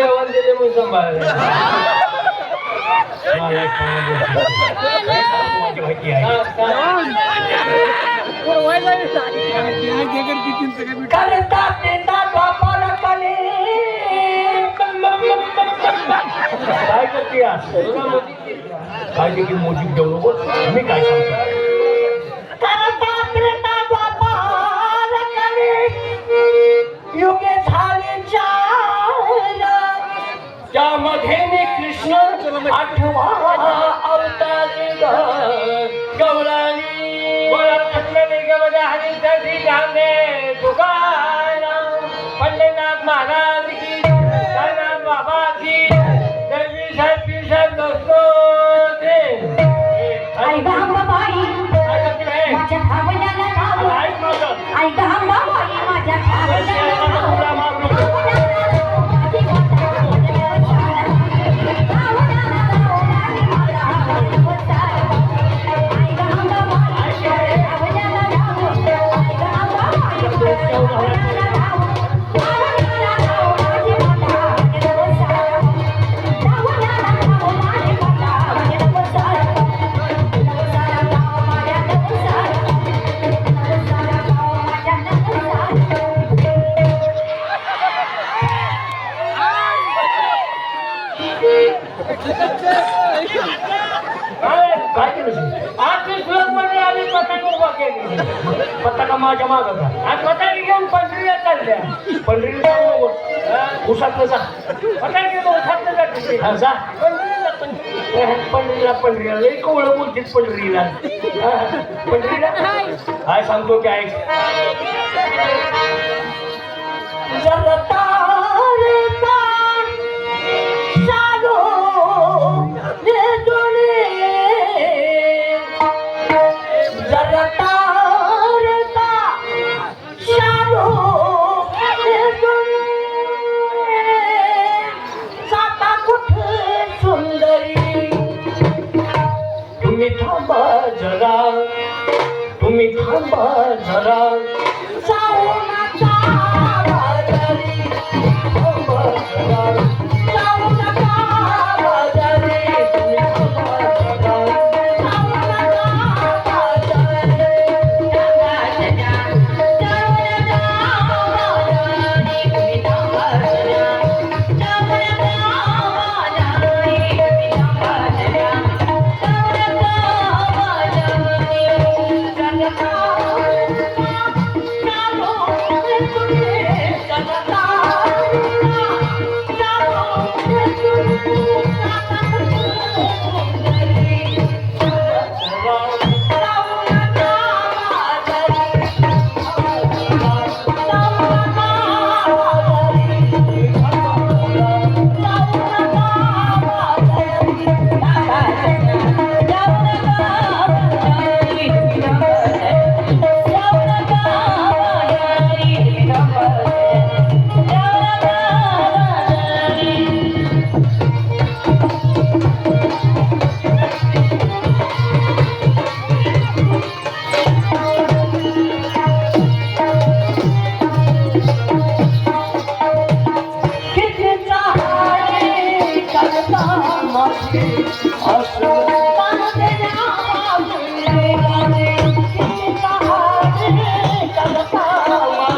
आवाज दिले मी सांभाळले काय करते आज? मोठी ठेवू मी काय सांगतो? त्यामध्ये मी कृष्ण आठवा अवतारी गौराणी निगमध्ये हरिसाठी गाणे दुकान। पंढरीनाथ महाराज की साईनाथ बाबा की आज सुरतमध्ये आली पतंग उभा केली. माझ्या का आज पतंग घेऊन पंढरीला चालल्या. पंढरीला उसातलं जा. घेऊन उसातलं जा. जा. पंढरीला पंढरीला पंढरीला. पंढरीला. पंढरीला? काय सांगतो काय तुम्ही थांबा जरा. तुम्ही थांबा जरा. আসবে